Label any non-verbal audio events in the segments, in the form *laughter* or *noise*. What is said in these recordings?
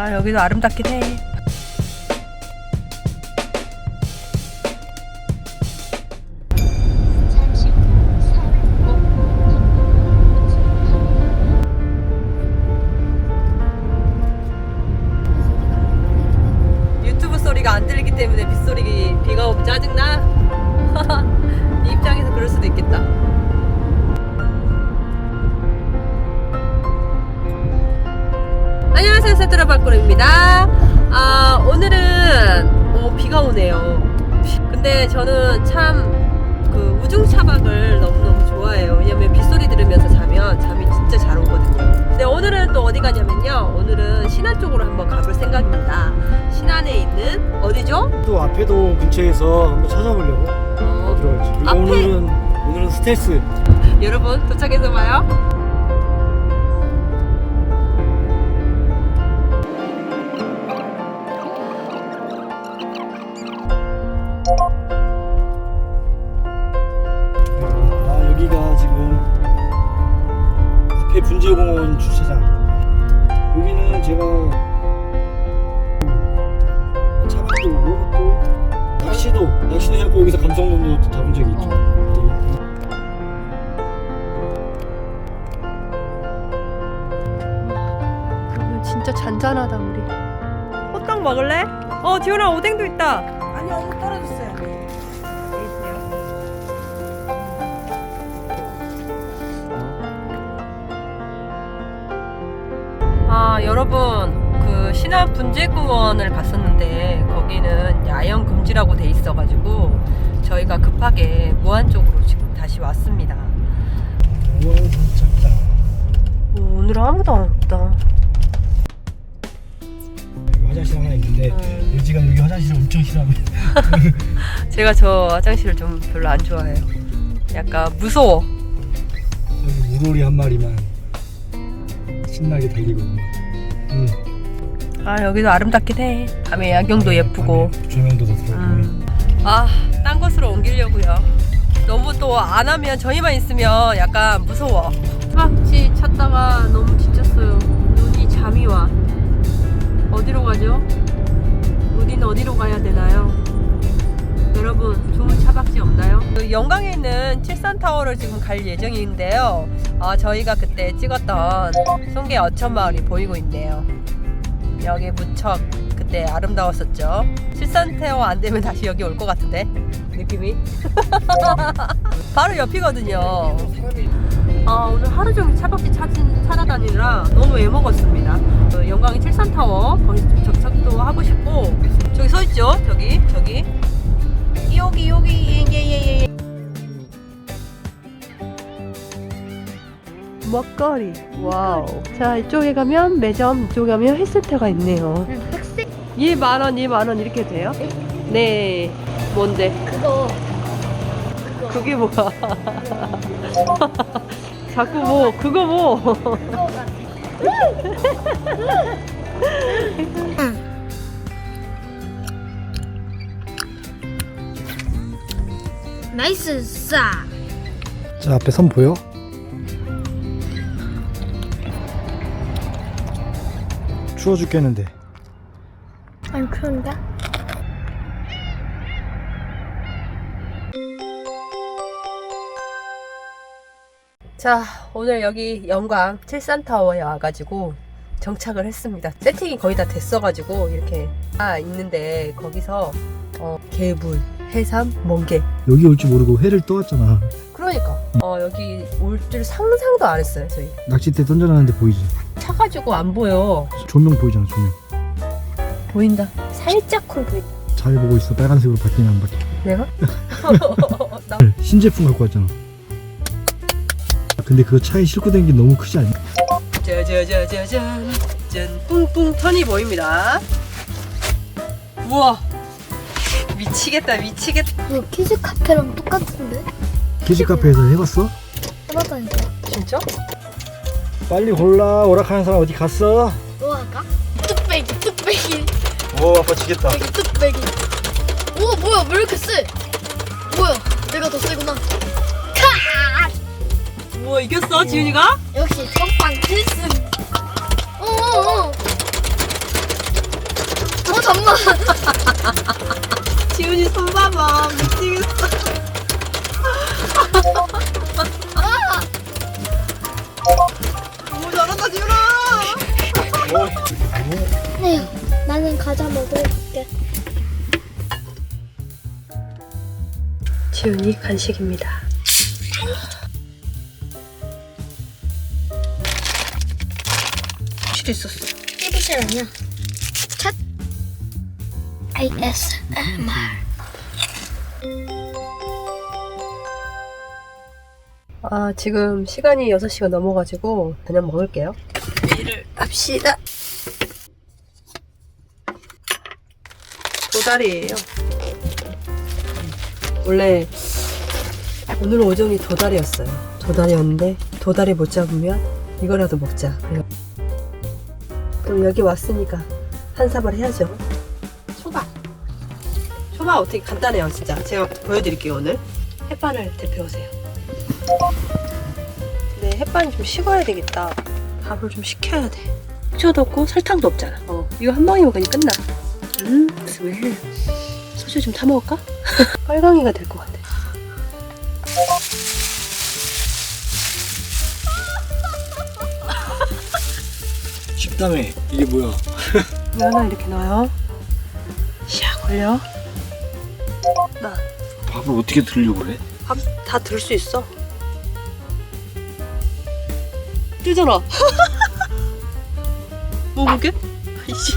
아 여기도 아름답긴 해. 유튜브 소리가 안 들리기 때문에 빗소리 비가 오면 짜증나? *laughs* 네 입장에서 그럴 수도 있겠다. 안녕하세요 세트라 발코입니다 아 오늘은 오, 비가 오네요 근데 저는 참 그 우중 차박을 너무너무 좋아해요 왜냐면 빗소리 들으면서 자면 잠이 진짜 잘 오거든요 근데 오늘은 또 어디 가냐면요 오늘은 신안 쪽으로 한번 가볼 생각입니다 신안에 있는 어디죠? 또 앞에도 근처에서 한번 찾아보려고 어, 들어갈지. 앞에? 오늘은 오늘은 스텔스. 여러분 도착해서 봐요 잔잔하다 우리. 호떡 먹을래? 어 지훈아 오뎅도 있다. 아니 어묵 떨어졌어요. 아 여러분 그 신안 분재공원을 갔었는데 거기는 야영 금지라고 돼 있어가지고 저희가 급하게 무안 쪽으로 지금 다시 왔습니다. 우와 진짜 오, 오늘 아무도 안 여기 화장실 하나 있는데 음. 유지가 여기 화장실 엄청 싫어합니다. *laughs* 제가 저 화장실을 좀 별로 안 좋아해요 약간 무서워 여기 물오리 한 마리만 신나게 달리고 있는 거. 음. 아 여기도 아름답긴 해 밤에 야경도 예쁘고 밤에 조명도 더 들어오고. 음. 아, 딴 곳으로 옮기려고요. 너무 또 안 하면 저희만 있으면 약간 무서워. 수박지 찾다가 너무 지쳤어요. 눈이 잠이 와. 어디로 가죠? 우리는 어디로 가야 되나요? 여러분, 좋은 차박지 없나요? 그 영광에 있는 칠산타워를 지금 갈 예정인데요. 아, 저희가 그때 찍었던 송계 어천마을이 보이고 있네요. 여기 무척 그때 아름다웠었죠. 칠산타워 안 되면 다시 여기 올 것 같은데 느낌이. *laughs* 바로 옆이거든요. 아 오늘 하루 종일 차박지 찾은, 찾아 다니느라 너무 애먹었습니다. 어, 영광의 칠산타워 거기 좀 접촉도 하고 싶고 저기 서 있죠. 저기 저기. 여기 여기. 예예 예. 먹거리. 와우. 자 이쪽에 가면 매점 이쪽에 가면 헬스테가 있네요. 이 만원 이 만원 이렇게 돼요? 네. 뭔데? 그거. 그게 뭐야 *laughs* 자꾸 뭐 그거 뭐. *laughs* 나이스 싸. 자 앞에 선 보여? 추워 죽겠는데 아니 그런가? 자 오늘 여기 영광 칠산타워에 와가지고 정착을 했습니다. 세팅이 거의 다 됐어가지고 이렇게 아 있는데 거기서 어, 개불 해삼 멍게. 여기 올 줄 모르고 회를 떠왔잖아. 그러니까. 어, 여기 올 줄 상상도 안 했어요 저희. 낚싯대 던져놨는데 보이지? 차가지고 안 보여. 조명 보이잖아 조명. 보인다. 살짝 콜 보이. 잘 보고 있어. 빨간색으로 바뀌는 안 바뀌 내가? 나 *laughs* 신제품 갖고 왔잖아 근데 그거 차에 싣고 다니기 너무 크지 않냐? 짜자자자잔 짠 뿡뿡 턴이 보입니다 우와 미치겠다 미치겠다 이거 키즈 카페랑 똑같은데? 키즈 카페에서 해봤어? 해봤다니까. 진짜? 빨리 골라 오락하는 사람 어디 갔어? 뭐 할까? 뚝배기, 뚝배기, 오 아빠 지겠다 뚝배기, 뚝배기. 오 뭐야 왜 이렇게 세? 뭐야 내가 더. 카! 우와 이겼어 지윤이가? 역시 전방 필승. 어어어. 어 잠만. *laughs* 지훈이 손 봐봐 미치겠어 너무 잘한다 지훈아 네. 나는 과자 먹으러 갈게. 지훈이 간식입니다 확실히 있었어 TV실 아니야. 첫 ASMR. 아 지금 시간이 6시가 넘어가지고 그냥 먹을게요 일을 합시다 도다리예요 원래 오늘 오전이 도다리였어요 도다리였는데 도다리 못 잡으면 이거라도 먹자 그래요. 그럼 여기 왔으니까 한 사발 해야죠 초밥 초밥 어떻게 간단해요 진짜 제가 보여드릴게요 오늘 햇반을 데펴오세요 근데 햇반이 좀 식어야 되겠다. 밥을 좀 식혀야 돼. 식초도 없고 설탕도 없잖아. 어, 이거 한 방에 먹으니 끝나. 음, 스멜. 소주 좀 타먹을까? *laughs* 빨강이가 될 것 같아. 쉽다며 이게 뭐야 이거 하나 이렇게 넣어요. 샥 걸려. 나 밥을 어떻게 들려고 그래? 밥 다 들 수 있어. 뜨잖아. 먹을게. 이씨.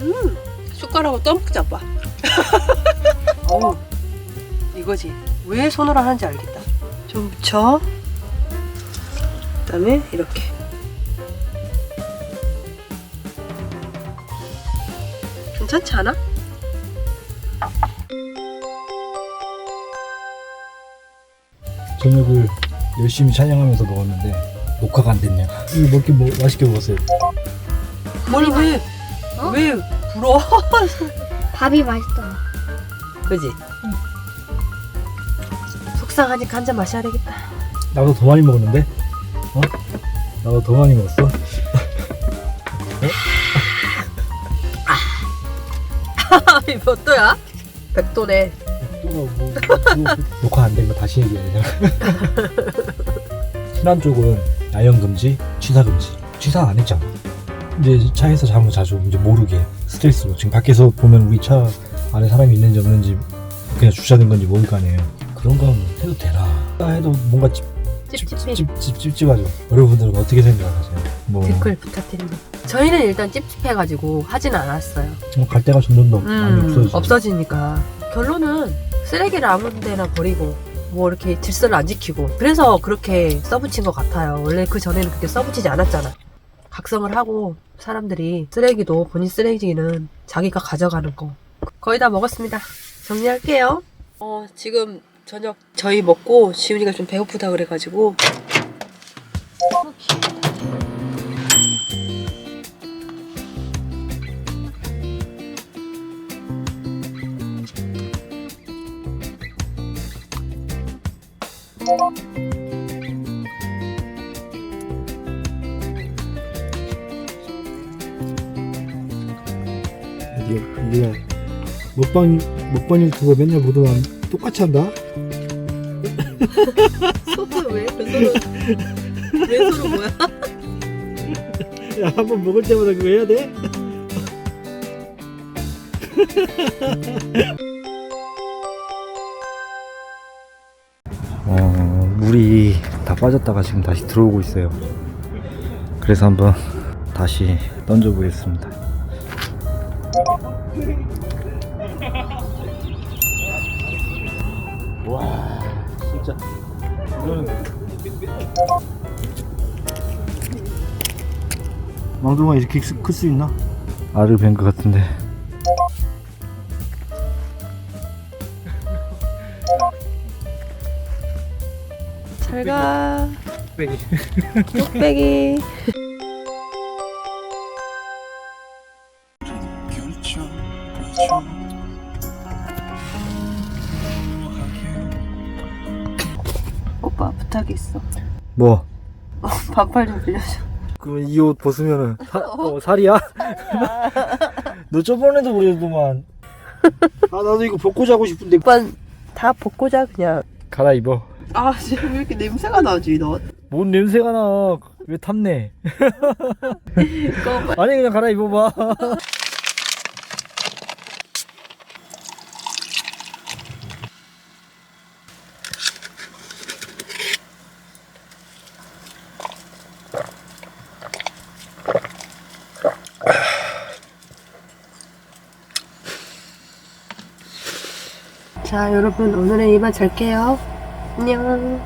음, 숟가락으로 떠먹자 봐. *laughs* 어우, 이거지. 왜 손으로 하는지 알겠다. 좀 묻혀. 그다음에 이렇게. 괜찮지 않아? 저녁을 열심히 촬영하면서 먹었는데 녹화가 안 됐냐 이거 먹기 뭐 맛있게 먹었어요 뭘 왜? 어? 왜 불어? *laughs* 밥이 맛있다. 그지? 속상하니까 한 잔 마셔야 되겠다. 나보다 더 많이 먹었는데? 어? 나보다 더 많이 먹었어? 몇 도야? 100도네. 또가 뭐, 뭐 녹화 안된거 다시 얘기해야 되냐 신안 쪽은 야영 금지, 취사 금지. 취사 안 했잖아. 이제 차에서 자면 자주 이제 모르게. 스트레스로. 지금 밖에서 보면 우리 차 안에 사람이 있는지 없는지 그냥 주차된 건지 모를 거 아니에요. 그런 거 해도 되나? 해도 뭔가 찝, 찝찝해. 찝, 찝, 찝찝하죠 여러분들은 어떻게 생각하세요? 뭐 댓글 부탁드립니다. 저희는 일단 찝찝해가지고 하진 않았어요. 뭐갈 데가 점점 더 많이 음, 없어지죠 없어지니까. 결론은 쓰레기를 아무 데나 버리고 뭐 이렇게 질서를 안 지키고 그래서 그렇게 써붙인 것 같아요. 원래 그 전에는 그렇게 써붙이지 않았잖아. 각성을 하고 사람들이 쓰레기도 본인 쓰레기는 자기가 가져가는 거 거의 다 먹었습니다. 정리할게요. 어 지금 저녁 저희 먹고 지훈이가 좀 배고프다 그래가지고. 먹방 먹방 유튜버 맨날 보더만 똑같이 한다. 소프 왜? 왼손은 뭐야? 야 한 번 먹을 때마다 그거 해야 돼? 어, 물이 다 빠졌다가 지금 다시 들어오고 있어요. 그래서 한번 다시 던져보겠습니다. 와, 진짜 이거는 망둥아 이렇게 클 수 있나? 알을 뵌것 같은데. 잘가 빼기. 뚝배기 오빠 부탁이 있어. 뭐? 반팔 좀 빌려줘. 그러면 이옷 벗으면은 사, 어, 살이야? *laughs* 너 저번에도 그랬더만. *laughs* 아 나도 이거 벗고 자고 싶은데. 오빠 다 벗고 자 그냥. 갈아입어. 아 지금 *laughs* 왜 이렇게 냄새가 나지 너? 뭔 냄새가 나 왜 탐내? 이거 아니 그냥 갈아입어봐 자 여러분 오늘은 이만 잘게요. 안녕.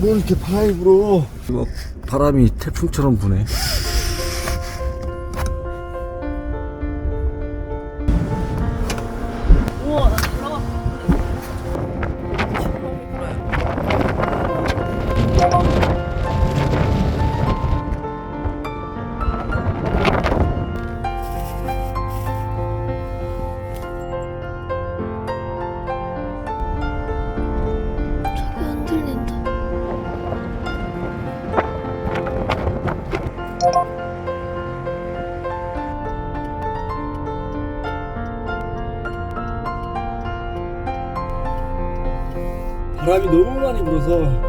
뭘 이렇게 바람이 불어 이거 바람이 태풍처럼 부네 바람이 너무 많이 불어서